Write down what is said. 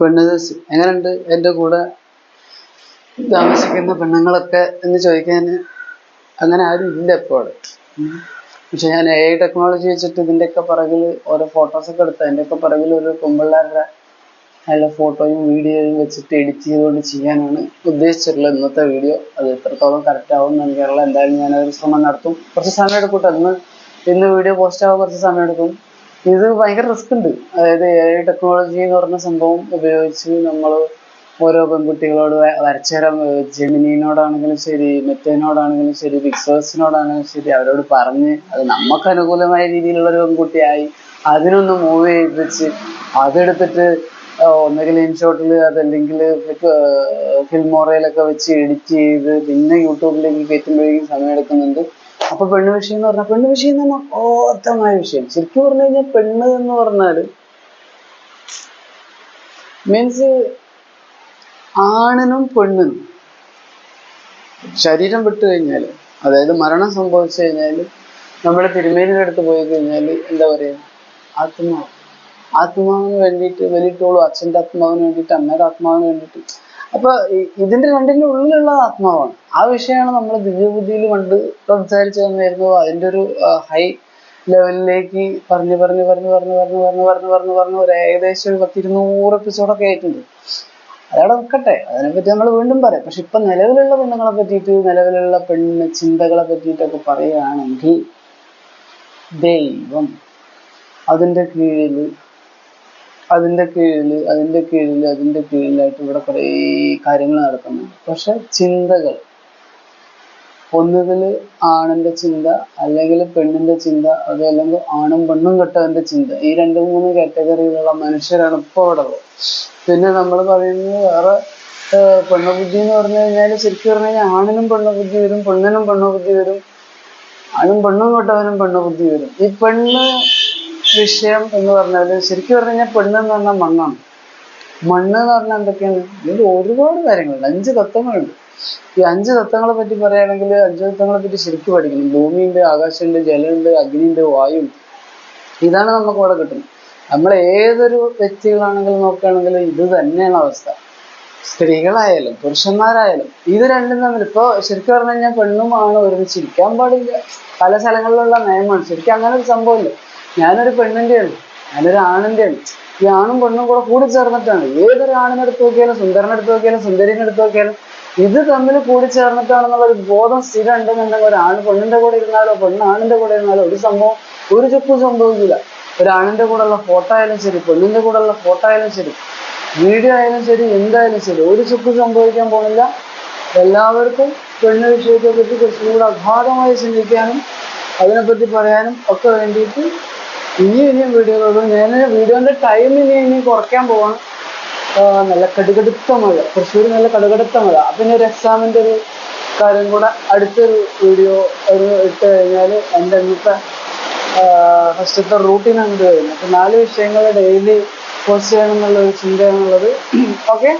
പെണ്ണ് എങ്ങനെയുണ്ട്? എന്റെ കൂടെ താമസിക്കുന്ന പെണ്ണുങ്ങളൊക്കെ എന്ന് ചോദിക്കാൻ അങ്ങനെ ആരും ഇല്ല ഇപ്പോൾ പക്ഷെ ഞാൻ എ ഐ ടെക്നോളജി വെച്ചിട്ട് ഇതിന്റെയൊക്കെ പിറകിൽ ഓരോ ഫോട്ടോസൊക്കെ എടുത്ത് അതിന്റെയൊക്കെ പിറകിൽ ഒരു പെമ്പിള്ളേരുടെ നല്ല ഫോട്ടോയും വീഡിയോയും വെച്ചിട്ട് എഡിറ്റ് ചെയ്തുകൊണ്ട് ചെയ്യാനാണ് ഉദ്ദേശിച്ചിട്ടുള്ളത്. ഇന്നത്തെ വീഡിയോ അത് എത്രത്തോളം കറക്റ്റ് ആവും എന്ന് എനിക്കറിയില്ല. എന്തായാലും ഞാനൊരു ശ്രമം നടത്തും. കുറച്ച് സമയം എടുക്കൂട്ടോ ഇന്ന് ഇന്ന് വീഡിയോ പോസ്റ്റ് ആവാൻ കുറച്ച് സമയം എടുക്കും. ഇത് ഭയങ്കര റിസ്ക് ഉണ്ട്. അതായത് എ ഐ ടെക്നോളജി എന്ന് പറഞ്ഞ സംഭവം ഉപയോഗിച്ച് നമ്മൾ ഓരോ പെൺകുട്ടികളോട് വരച്ചേരം വരച്ചു ജെമിനിനോടാണെങ്കിലും ശരി മെറ്റേനോടാണെങ്കിലും ശരി പിക്സേഴ്സിനോടാണെങ്കിലും ശരി അവരോട് പറഞ്ഞ് അത് നമുക്ക് അനുകൂലമായ രീതിയിലുള്ള ഒരു പെൺകുട്ടിയായി അതിനൊന്ന് മൂവ് ചെയ്യിപ്പിച്ച് അതെടുത്തിട്ട് ഒന്നുകിൽ ഇൻഷോട്ടിൽ അതല്ലെങ്കിൽ ഫിൽമോറയിലൊക്കെ വെച്ച് എഡിറ്റ് ചെയ്ത് പിന്നെ യൂട്യൂബിലേക്ക് കയറ്റുമ്പോഴേക്കും സമയം എടുക്കുന്നുണ്ട്. അപ്പൊ പെണ്ണ് വിഷയം എന്ന് പറഞ്ഞാൽ പെണ്ണ് വിഷയം എന്ന് പറഞ്ഞാൽ വിഷയം. ശരിക്കും പറഞ്ഞു കഴിഞ്ഞാൽ പെണ്ണ് എന്ന് പറഞ്ഞാൽ മീൻസ് ആണിനും പെണ്ണിനും ശരീരം വിട്ടു കഴിഞ്ഞാൽ അതായത് മരണം സംഭവിച്ചു കഴിഞ്ഞാൽ നമ്മൾ തിരുമേനിയുടെ അടുത്ത് പോയി കഴിഞ്ഞാൽ എന്താ പറയുക ആത്മാവ്. ആത്മാവിന് വേണ്ടിയിട്ട് വലിയിട്ടോളൂ അച്ഛന്റെ ആത്മാവിന് വേണ്ടിയിട്ട് അമ്മയുടെ ആത്മാവിന് വേണ്ടിയിട്ട് അപ്പൊ ഇതിന്റെ രണ്ടിന്റെ ഉള്ളിലുള്ള ആത്മാവാണ്. ആ വിഷയമാണ് നമ്മൾ ദിവ്യബുദ്ധിയിൽ പണ്ട് സംസാരിച്ചു തന്നിരുന്നു അതിന്റെ ഒരു ഹൈ ലെവലിലേക്ക് പറഞ്ഞു പറഞ്ഞു പറഞ്ഞു പറഞ്ഞു പറഞ്ഞു പറഞ്ഞു പറഞ്ഞു പറഞ്ഞു പറഞ്ഞു ഒരു ഏകദേശം ഒരു പത്തിരുന്നൂറ് എപ്പിസോഡൊക്കെ ആയിട്ടുണ്ട്. അതവിടെ നിൽക്കട്ടെ. അതിനെപ്പറ്റി നമ്മൾ വീണ്ടും പറയാം. പക്ഷെ ഇപ്പൊ നിലവിലുള്ള പെണ്ണുങ്ങളെ പറ്റിയിട്ട് നിലവിലുള്ള പെണ്ണ് ചിന്തകളെ പറ്റിയിട്ടൊക്കെ പറയുകയാണെങ്കിൽ ദൈവം അതിന്റെ കീഴിൽ അതിന്റെ കീഴിൽ അതിന്റെ കീഴിൽ അതിന്റെ കീഴിലായിട്ട് ഇവിടെ കുറേ കാര്യങ്ങൾ നടക്കുന്നുണ്ട്. പക്ഷെ ചിന്തകൾ ഒന്നുകിൽ ആണിന്റെ ചിന്ത അല്ലെങ്കിൽ പെണ്ണിന്റെ ചിന്ത അതല്ലെങ്കിൽ ആണും പെണ്ണും കെട്ടവന്റെ ചിന്ത ഈ രണ്ട് മൂന്ന് കാറ്റഗറിയിലുള്ള മനുഷ്യരാണ് ഇപ്പോൾ ഇവിടെ പിന്നെ നമ്മൾ പറയുന്നത് വേറെ പെണ്ണുബുദ്ധി എന്ന് പറഞ്ഞു കഴിഞ്ഞാൽ ശരിക്കും പറഞ്ഞു കഴിഞ്ഞാൽ ആണിനും പെണ്ണുബുദ്ധി വരും പെണ്ണിനും പെണ്ണുബുദ്ധി വരും ആണും പെണ്ണും കെട്ടവനും പെണ്ണുബുദ്ധി വരും. ഈ പെണ്ണ് വിഷയം എന്ന് പറഞ്ഞാൽ ശരിക്കും പറഞ്ഞു കഴിഞ്ഞാൽ പെണ്ണ് എന്ന് പറഞ്ഞാൽ മണ്ണാണ്. മണ്ണ് എന്ന് പറഞ്ഞാൽ എന്തൊക്കെയാണ്? ഇതിൽ ഒരുപാട് കാര്യങ്ങളുണ്ട്. അഞ്ച് തത്വങ്ങളുണ്ട്. ഈ അഞ്ച് തത്വങ്ങളെ പറ്റി പറയുകയാണെങ്കിൽ അഞ്ച് തത്വങ്ങളെ പറ്റി ശരിക്കും പഠിക്കണം. ഭൂമിയുണ്ട് ആകാശമുണ്ട് ജലമുണ്ട് അഗ്നിയുണ്ട് വായുണ്ട്. ഇതാണ് നമുക്ക് ഇവിടെ കിട്ടുന്നത്. നമ്മൾ ഏതൊരു വ്യക്തികളാണെങ്കിലും നോക്കുകയാണെങ്കിലും ഇത് തന്നെയാണ് അവസ്ഥ. സ്ത്രീകളായാലും പുരുഷന്മാരായാലും ഇത് രണ്ടും തമ്മിൽ ഇപ്പൊ ശരിക്കും പറഞ്ഞു കഴിഞ്ഞാൽ പെണ്ണും ആണ് ഒരുമിച്ച് ഇരിക്കാൻ പാടില്ല. പല സ്ഥലങ്ങളിലുള്ള നിയമമാണ്. ശരിക്കും അങ്ങനെ ഒരു സംഭവമില്ല. ഞാനൊരു പെണ്ണിന്റെയാണ് ഞാനൊരു ആണിന്റെയാണ് ഈ ആണും പെണ്ണും കൂടെ കൂടി ചേർന്നിട്ടാണ്. ഏതൊരു ആണിനെടുത്ത് നോക്കിയാലും സുന്ദരനെടുത്ത് നോക്കിയാലും സുന്ദരിനെടുത്ത് നോക്കിയാലും ഇത് തമ്മിൽ കൂടി ചേർന്നിട്ടാണെന്നുള്ള ഒരു ബോധം സ്ഥിരം ഉണ്ടെന്നുണ്ടെങ്കിൽ ഒരു ആണ് പെണ്ണിന്റെ കൂടെ ഇരുന്നാലോ പെണ്ണ് ആണിന്റെ കൂടെ ഇരുന്നാലോ ഒരു സംഭവം ഒരു ചുക്കും സംഭവിക്കില്ല. ഒരു ആണിന്റെ കൂടെ ഉള്ള ഫോട്ടോ ആയാലും ശരി പെണ്ണിന്റെ കൂടെ ഉള്ള ഫോട്ടോ ആയാലും ശരി വീഡിയോ ആയാലും ശരി എന്തായാലും ശരി ഒരു ചുക്കും സംഭവിക്കാൻ പോകുന്നില്ല. എല്ലാവർക്കും പെണ്ണ് വിഷയത്തെ പറ്റി കുറച്ചും കൂടെ അഗാധമായി ചിന്തിക്കാനും അതിനെപ്പറ്റി പറയാനും ഒക്കെ വേണ്ടിയിട്ട് ഇനിയും വീഡിയോ വീഡിയോകൾ ഞാൻ വീഡിയോന്റെ ടൈം ഇനി ഇനി കുറയ്ക്കാൻ പോവാണ്. നല്ല കടുകടുത്ത മഴ തൃശ്ശൂർ നല്ല കടുകടുത്ത മഴ ഇനി ഒരു എക്സാമിന്റെ ഒരു കാര്യം കൂടെ അടുത്തൊരു വീഡിയോ ഒരു ഇട്ട് കഴിഞ്ഞാൽ എന്റെ ഇന്നത്തെ ഫസ്റ്റത്തെ റൂട്ടീൻ അങ്ങോട്ട് കഴിഞ്ഞു? അപ്പൊ നാല് വിഷയങ്ങൾ ഡെയിലി പോസ്റ്റ് ചെയ്യണം എന്നുള്ള ഒരു ചിന്തയാണുള്ളത്. ഓക്കെ